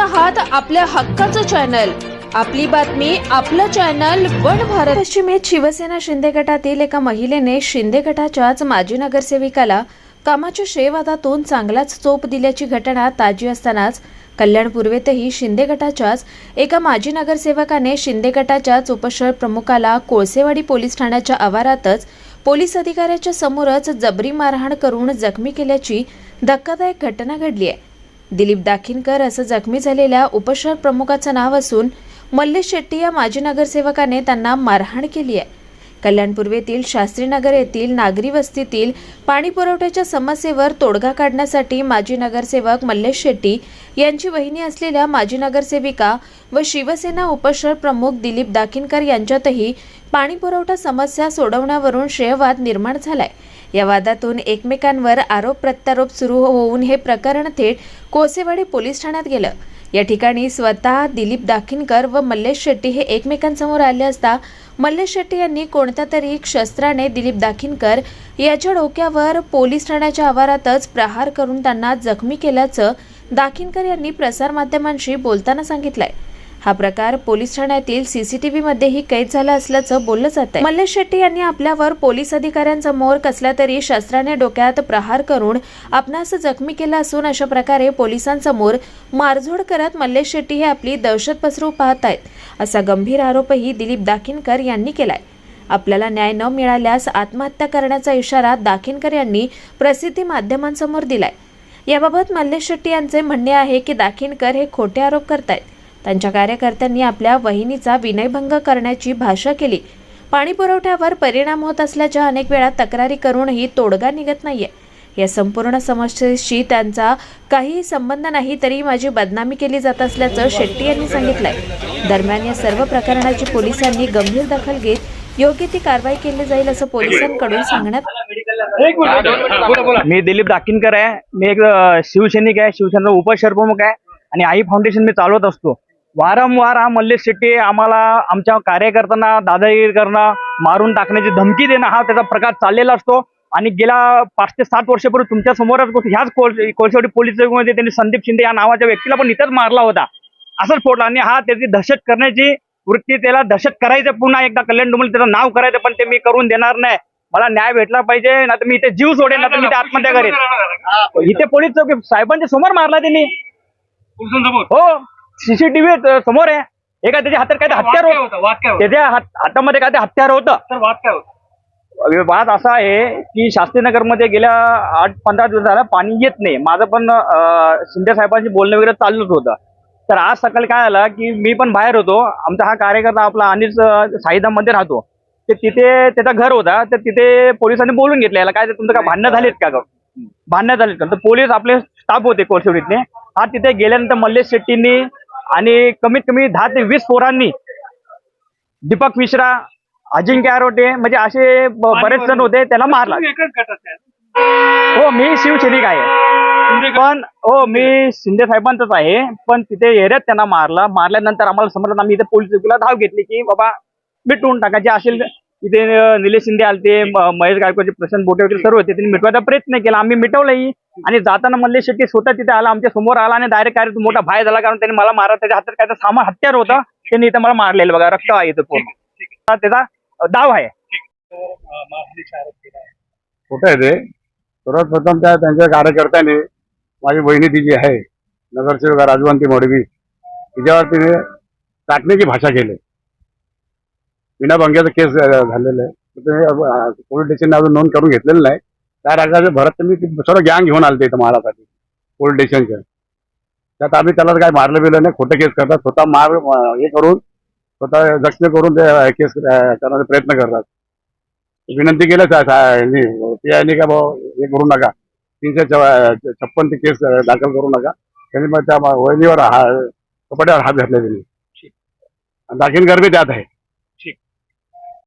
आहात आपल्या हक्काचं चॅनल आपली बातमी आपलं चॅनल वन भारत. पश्चिमेत शिवसेना शिंदे गटातील एका महिलेने शिंदे गटाच्याच माजी नगरसेविकाला कामाच्या श्रेयवादातून चांगलाच चोप दिल्याची घटना ताजी असतानाच कल्याण पूर्वेतही शिंदे गटाच्याच एका माजी नगरसेवकाने शिंदे गटाच्याच उपशहर प्रमुखाला कोळसेवाडी पोलीस ठाण्याच्या आवारातच पोलीस अधिकाऱ्याच्या समोरच जबरी मारहाण करून जखमी केल्याची धक्कादायक घटना घडली आहे. दिलीप दाखिनकर असं जखमी झालेल्या उपशहर प्रमुखाचं नाव असून मल्लेश शेट्टी या माजी नगरसेवकाने त्यांना मारहाण केली आहे. कल्याण पूर्वेतील शास्त्रीनगर येथील नागरी वस्तीतील पाणी पुरवठ्याच्या समस्येवर तोडगा काढण्यासाठी माजी नगरसेवक मल्लेश शेट्टी यांची वहिनी असलेल्या माजी नगरसेविका व शिवसेना उपशहर प्रमुख दिलीप दाखिनकर यांच्यातही पाणी पुरवठा समस्या सोडवण्यावरून श्रेयवाद निर्माण झालाय. या वादातून एकमेकांवर आरोप प्रत्यारोप सुरू होऊन हे प्रकरण थेट कोसेवाडी पोलीस ठाण्यात गेलं. या ठिकाणी स्वतः दिलीप दाखिनकर व मल्लेश शेट्टी हे एकमेकांसमोर आले असता मल्लेश शेट्टी यांनी कोणत्या तरी शस्त्राने दिलीप दाखिनकर याच्या डोक्यावर पोलीस ठाण्याच्या आवारातच प्रहार करून त्यांना जखमी केल्याचं दाखिनकर यांनी प्रसारमाध्यमांशी बोलताना सांगितलंय. हा प्रकार पोलीस ठाण्यातील सीसीटीव्ही मध्येही कैद झाला असल्याचं बोललं जात आहे. मल्लेश शेट्टी यांनी आपल्यावर पोलीस अधिकाऱ्यांसमोर कसल्या तरी शस्त्राने डोक्यात प्रहार करून आपणास जखमी केला असून अशा प्रकारे पोलिसांसमोर मारझोड करत मल्लेश शेट्टी हे आपली दहशत पसरू पाहत आहेत. असा गंभीर आरोपही दिलीप दाखिनकर यांनी केलाय. आपल्याला न्याय न मिळाल्यास आत्महत्या करण्याचा इशारा दाखिनकर यांनी प्रसिद्धी माध्यमांसमोर दिलाय. याबाबत मल्लेश शेट्टी यांचे म्हणणे आहे की दाखिनकर हे खोटे आरोप करतायत. त्यांच्या कार्यकर्त्यांनी आपल्या वहिनीचा विनयभंग करण्याची भाषा केली. पाणी पुरवठ्यावर परिणाम होत असल्याच्या अनेक वेळा तक्रारी करूनही तोडगा निघत नाहीये. या संपूर्ण समस्येशी त्यांचा काहीही संबंध नाही तरी माझी बदनामी केली जात असल्याचं शेट्टी यांनी सांगितलंय. दरम्यान या सर्व प्रकरणाची पोलिसांनी गंभीर दखल घेत योग्य ती कारवाई केली जाईल असं पोलिसांकडून सांगण्यात मी दिलीप दाकिनकर आहे. मी एक शिवसैनिक आहे. शिवसेना उपशहरप्रमुख आहे. आणि आई फाउंडेशन मी चालवत असतो. वारंवार हा मल्लेश शेट्टी आम्हाला आमच्या कार्यकर्त्यांना दादागिरी करणं मारून टाकण्याची धमकी देणं हा त्याचा प्रकार चाललेला असतो आणि गेल्या पाच ते सात वर्षापूर्वी तुमच्या समोरच ह्याच कोल- कोळसेवाडी पोलीस चौकीमध्ये त्यांनी संदीप शिंदे या नावाच्या व्यक्तीला पण इथंच मारला होता असंच फोडला आणि हा त्याची दहशत करण्याची वृत्ती त्याला दहशत करायचं पुन्हा एकदा कल्याण डोंबल त्याचं नाव करायचं पण ते मी करून देणार नाही मला न्याय भेटला पाहिजे ना तर मी इथे जीव सोडेन ना तर मी आत्महत्या करेन इथे पोलीस चौकी साहेबांच्या समोर मारला त्यांनी हो सीसीटीव्ही समोर आहे. एका त्याच्या हातात काय हत्यार होत? त्याच्या हात- हातामध्ये काय ते हत्यार होतं? वाद असा आहे की शास्त्रीनगरमध्ये गेल्या आठ पंधरा दिवस झाला पाणी येत नाही. माझं पण शिंदे साहेबांशी बोलणं वगैरे चालूच होतं. तर आज सकाळी काय आलं की मी पण बाहेर होतो. आमचा हा कार्यकर्ता आपला अनिल साईदामध्ये राहतो. ते तिथे त्याचं घर होता. तर तिथे पोलिसांनी बोलून घेतलं. याला काय तुमचं काय भांडणं झालेत का? भांडणं झालेत का? तर पोलीस आपले स्टाफ होते कोळशेवडीतले. हा तिथे गेल्यानंतर मल्लेश शेट्टींनी आणि कमीत कमी दहा ते वीस पोरांनी दीपक मिश्रा अजिंक्य आरोटे म्हणजे असे बरेच जण होते त्याला मारला हो मी शिवसैनिक आहे. पण हो मी शिंदे साहेबांचाच आहे. पण तिथे एरियात त्यांना मारला. मारल्यानंतर आम्हाला समजलं आम्ही इथे पोलीस चौकीला धाव घेतली की बाबा मिटवून टाकायचे असेल इथे निलेश शिंदे आलते महेश गायकवाडचे प्रशांत बोटे वगैरे सर्व होते. त्यांनी मिटवायचा प्रयत्न केला. आम्ही मिटवलंही. आणि जाताना मल्लेश शेट्टी स्वतः तिथे आला आमच्यासमोर आला आणि डायरेक्ट काय मोठा भाय झाला कारण त्यांनी मला मारा त्याच्या हातात काय सामान हत्यार होता. त्यांनी इथे मला मारलेलं बघा रक्त आहे इथं पूर्ण. त्याचा दाव आहे. कुठं आहे ते? सर्वप्रथम त्या त्यांच्या कार्यकर्त्याने माझी बहिणी ती जी आहे नगरसेवक राजवंती मोडवी तिच्यावर तिने चाटण्याची भाषा केली. विनाभंग्याचा केस झालेला आहे. पोलीस स्टेशनने अजून नोंद करून घेतलेलं नाही. त्या रागाचे भरत तर मी सर्व गँग घेऊन आलते इथं मारासाठी पोलीस स्टेशनच्या त्यात आम्ही त्याला काय मारलं बिरलं नाही खोटं केस करतात. स्वतः मार हे करून स्वतः जखमी करून ते केस करण्याचा प्रयत्न करतात. विनंती केलं यांनी का भाऊ हे करू नका. तीनशे छप्पन ती केस दाखल करू नका. त्यांनी मग त्या वहिनीवर हा कपड्यावर हात घातले त्यांनी. दाखील गर्भी त्यात आहे.